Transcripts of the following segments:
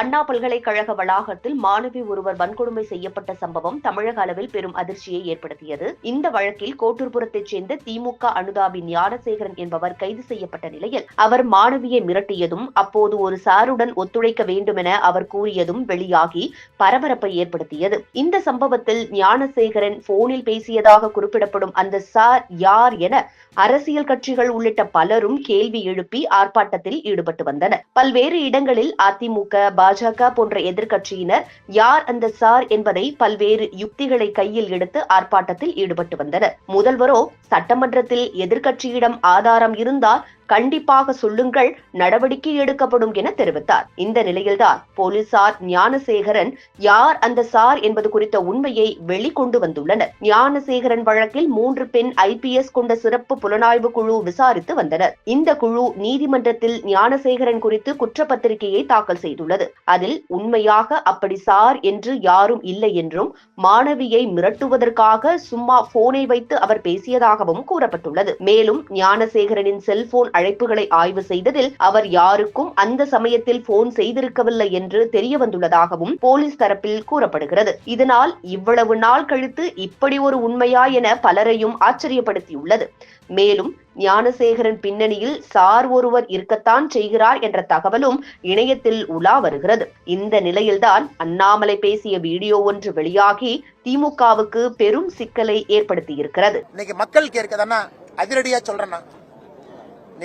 அண்ணா பல்கலைக்கழக வளாகத்தில் மாணவி ஒருவர் வன்கொடுமை செய்யப்பட்ட சம்பவம் தமிழக அளவில் பெரும் அதிர்ச்சியை ஏற்படுத்தியது. இந்த வழக்கில் கோட்டூர்புரத்தைச் சேர்ந்த திமுக அனுதாபி ஞானசேகரன் என்பவர் கைது செய்யப்பட்ட நிலையில் அவர் மாணவியை மிரட்டியதும் அப்போது ஒரு சாருடன் ஒத்துழைக்க வேண்டுமென அவர் கூறியதும் வெளியாகி பரபரப்பை ஏற்படுத்தியது. இந்த சம்பவத்தில் ஞானசேகரன் போனில் பேசியதாக குறிப்பிடப்படும் அந்த சார் யார் என அரசியல் கட்சிகள் உள்ளிட்ட பலரும் கேள்வி எழுப்பி ஆர்ப்பாட்டத்தில் ஈடுபட்டு வந்தனர். பல்வேறு இடங்களில் அதிமுக பாஜக போன்ற எதிர்க்கட்சியினர் யார் அந்த சார் என்பதை பல்வேறு யுக்திகளை கையில் எடுத்து ஆர்ப்பாட்டத்தில் ஈடுபட்டு வந்தனர். முதல்வரோ சட்டமன்றத்தில் எதிர்க்கட்சியிடம் ஆதாரம் இருந்தால் கண்டிப்பாக சொல்லுங்கள் நடவடிக்கை எடுக்கப்படும் என தெரிவித்தார். இந்த நிலையில்தான் போலீசார் ஞானசேகரன் யார் அந்த சார் என்பது குறித்த உண்மையை வெளிக்கொண்டு வந்துள்ளனர். ஞானசேகரன் வழக்கில் மூன்று பெண் ஐபிஎஸ் கொண்ட சிறப்பு புலனாய்வு குழு விசாரித்து வந்தனர். இந்த குழு நீதிமன்றத்தில் ஞானசேகரன் குறித்து குற்றப்பத்திரிகையை தாக்கல் செய்துள்ளது. அதில் உண்மையாக அப்படி சார் என்று யாரும் இல்லை என்றும் மாணவியை மிரட்டுவதற்காக சும்மா போனை வைத்து அவர் பேசியதாகவும் கூறப்பட்டுள்ளது. மேலும் ஞானசேகரனின் செல்போன் அழைப்புகளை ஆய்வு செய்ததில் அவர் யாருக்கும் அந்த சமயத்தில் போன் செய்திருக்கவில்லை என்று தெரிய வந்துள்ளதாகவும் போலீஸ் தரப்பில் கூறப்படுகிறது. இதனால் இவ்வளவு நாள் கழித்து இப்படி ஒரு உண்மையா என பலரையும் ஆச்சரியப்படுத்தியுள்ளது. மேலும் ஞானசேகரன் பின்னணியில் சார் ஒருவர் இருக்கத்தான் செய்கிறார் என்ற தகவலும் இணையத்தில் உலா வருகிறது. இந்த நிலையில்தான் அண்ணாமலை பேசிய வீடியோ ஒன்று வெளியாகி திமுகவுக்கு பெரும் சிக்கலை ஏற்படுத்தியிருக்கிறது. இன்னைக்கு மக்கள் கேட்கறதுன்னா அதிரடியா சொல்றேன்னா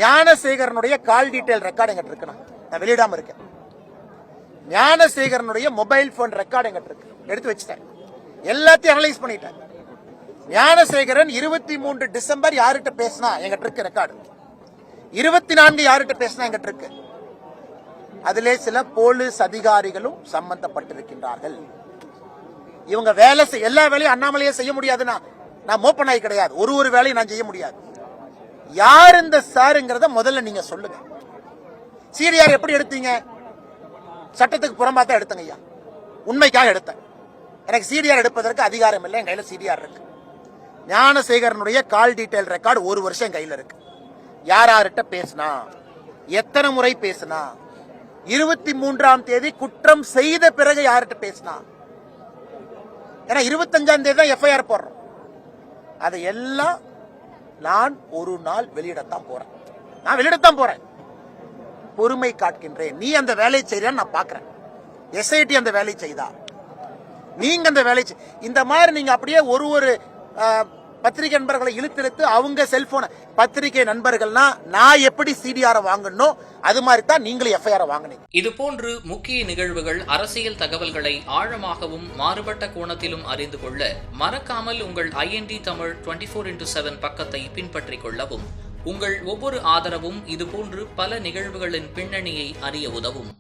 ஞானசேகரனுடைய கால் டீட்டெயில் ரெக்கார்டு எங்கிட்ட இருக்கு நான். வெளியிடாம இருக்கேன். ஞானசேகரனுடைய மொபைல் போன் ரெக்கார்டு எங்கிட்ட இருக்கு. எடுத்து வச்சுட்டேன். எல்லாத்தையும் அனலைஸ் பண்ணிட்டேன். ஞானசேகரன் இருபத்தி மூன்று டிசம்பர் யார்கிட்ட பேசினா எங்கிட்ட இருக்கு ரெக்கார்டு இருபத்தி நான்கு யார்கிட்ட பேசினா எங்கிட்ட இருக்கு? அதிலே சில போலீஸ் அதிகாரிகளும் சம்பந்தப்பட்டிருக்கின்றார்கள். இவங்க வேலை செய் எல்லா வேலையும் அண்ணாமலையே செய்ய முடியாதுன்னா நான் மோப்பனாய் கிடையாது. ஒரு ஒரு வேலையும் நான் செய்ய முடியாது. யார் இந்த சாருங்கிறத முதல்ல நீங்க சொல்லுங்க. சிடிஆர் எப்படி எடுத்தீங்க? சட்டத்துக்கு புறம்பா தான் எடுத்தங்க ஐயா. உண்மைக்காக எடுத்தேன். எனக்கு சிடிஆர் எடுப்பதற்கு அதிகாரம் இல்லை என் கையில் சிடிஆர் இருக்கு. ஞானசேகரனுடைய கால் டீட்டெயில் ரெக்கார்டு ஒரு வருஷம் என் கையில் இருக்கு. யார் யார்கிட்ட பேசினா? எத்தனை முறை பேசினா? இருபத்தி மூன்றாம் தேதி குற்றம் செய்த பிறகு யார்கிட்ட பேசினா? ஏன்னா இருபத்தஞ்சாம் தேதி தான் எஃப்ஐஆர் போடுறோம். அதை எல்லாம் நான் ஒரு நாள் வெளியிடத்தான் போறேன். நான் வெளியிடத்தான் போறேன். பொறுமை காட்கின்றேன் நீ அந்த வேலையை செய்யறான்னு நான் பாக்குறேன். எஸ்ஐடி அந்த வேலையை செய்தா? நீங்க அந்த வேலையை செய்- இந்த மாதிரி நீங்க அப்படியே ஒரு ஒரு அஹ், பத்திரிகை நண்பர்களை இழுத்தெடுத்து அவங்க செல்போனை பத்திரிகை நண்பர்கள்னா நான் எப்படி சிடிஆரை வாங்கணும் அது மாதிரி தான் நீங்களும் எஃப்ஐஆர் வாங்குனீங்க. இதுபோன்று முக்கிய நிகழ்வுகள் அரசியல் தகவல்களை ஆழமாகவும் மாறுபட்ட கோணத்திலும் அறிந்து கொள்ள மறக்காமல் உங்கள் INT Tamil twenty four into seven பக்கத்தை பின்பற்றிக் கொள்ளவும். உங்கள் ஒவ்வொரு ஆதரவும் இதுபோன்று பல நிகழ்வுகளின் பின்னணியை அறிய உதவும்.